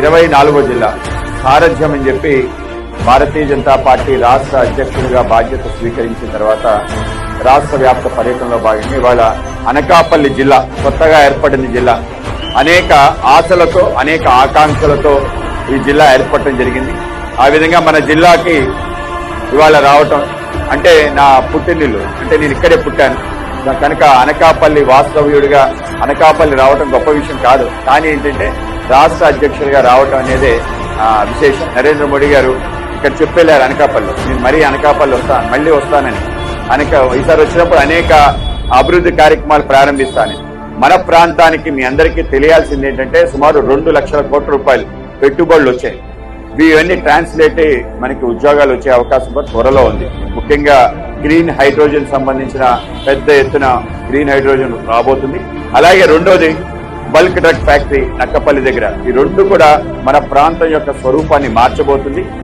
ఇరవై నాలుగో జిల్లా. సారథ్యం అని చెప్పి భారతీయ జనతా పార్టీ రాష్ట్ర అధ్యక్షుడిగా బాధ్యత స్వీకరించిన తర్వాత రాష్ట్ర వ్యాప్త పర్యటనలో భాగంగా ఇవాళ అనకాపల్లి జిల్లా కొత్తగా ఏర్పడిన జిల్లా. అనేక ఆశలతో అనేక ఆకాంక్షలతో ఈ జిల్లా ఏర్పడటం జరిగింది. ఆ విధంగా మన జిల్లాకి ఇవాళ రావటం అంటే నా పుట్టినిల్లు అంటే నేను ఇక్కడే పుట్టాను. కనుక అనకాపల్లి వాస్తవ్యుడిగా అనకాపల్లి రావటం గొప్ప విషయం కాదు. కానీ ఏంటంటే రాష్ట్ర అధ్యక్షుడిగా రావటం అనేదే ఆ, విశేషం. నరేంద్ర మోడీ గారు ఇక్కడ చెప్పేలేరు అనకాపల్లి. నేను మరీ అనకాపల్లి వస్తాను మళ్ళీ వస్తానని. అనక ఈసారి వచ్చినప్పుడు అనేక అభివృద్ధి కార్యక్రమాలు ప్రారంభిస్తాను మన ప్రాంతానికి మీ అందరికీ తెలియాల్సింది ఏంటంటే సుమారు రెండు లక్షల కోట్ల రూపాయలు పెట్టుబడులు వచ్చాయి. ఇవన్నీ ట్రాన్స్లేట్ అయ్యి మనకి ఉద్యోగాలు వచ్చే అవకాశం కూడా త్వరలో ఉంది. ముఖ్యంగా గ్రీన్ హైడ్రోజన్ సంబంధించిన పెద్ద ఎత్తున గ్రీన్ హైడ్రోజన్ రాబోతుంది. అలాగే రెండోది బల్క్ డ్రగ్ ఫ్యాక్టరీ నక్కపల్లి దగ్గర. ఈ రెండు కూడా మన ప్రాంతం యొక్క స్వరూపాన్ని మార్చబోతుంది.